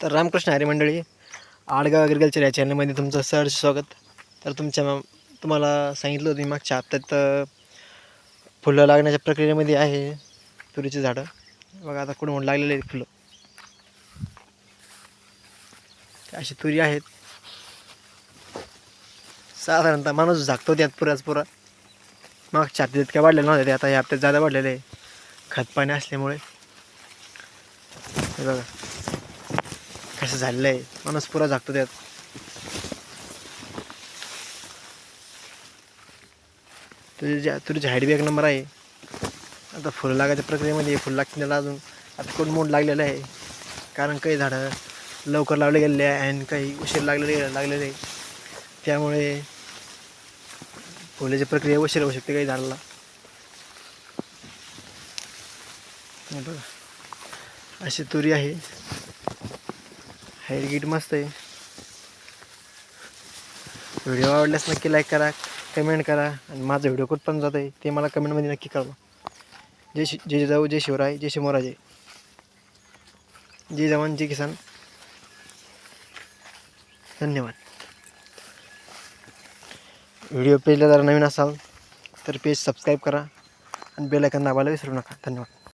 तर रामकृष्ण हरी मंडळी आडगाव ॲग्रिकल्चर या चॅनलमध्ये तुमचं सहर्ष स्वागत. तर तुमच्या तुम्हाला सांगितलं होतं मी मागच्या हप्त्यात फुलं लागण्याच्या प्रक्रियेमध्ये आहे तुरीची झाडं. बघा आता कुठं म्हणून लागलेले आहेत फुलं. अशी तुरी आहेत. साधारणतः माणूस झाकतो त्यात पुराच पुरा. मागच्या हप्त्यात इतक्या वाढलेलं नव्हत्या ते आता या हप्त्यात जादा वाढलेले आहे. खतपाणी असल्यामुळे. हे बघा. कसं झालेलं आहे माणूस पुरा झाकतो त्यात. तुझी ज्या तुझी हाईट बी एक नंबर आहे. आता फुलं लागायच्या प्रक्रियेमध्ये फुलं लागतील त्याला अजून. आता कोण मोड लागलेलं आहे? कारण काही झाडं लवकर लावले गेलेले आहे आणि काही उशीर लागलेले लागलेले आहे. त्यामुळे फुलाची प्रक्रिया उशीर होऊ शकते काही झाडाला. बघा. अशी तुरी आहे. हाईट गीट मस्त आहे. व्हिडिओ आवडल्यास नक्की लाईक करा कमेंट करा आणि माझा व्हिडिओ कुठपर्यंत जात आहे ते मला कमेंटमध्ये नक्की कळवा. जय शि जय जाऊ जय शिवराय जय शिवराजे जय जवान जय किसान. धन्यवाद. व्हिडिओ पेजला जरा नवीन असाल तर पेज सबस्क्राईब करा आणि बेलायकन दाबायला विसरू नका. धन्यवाद.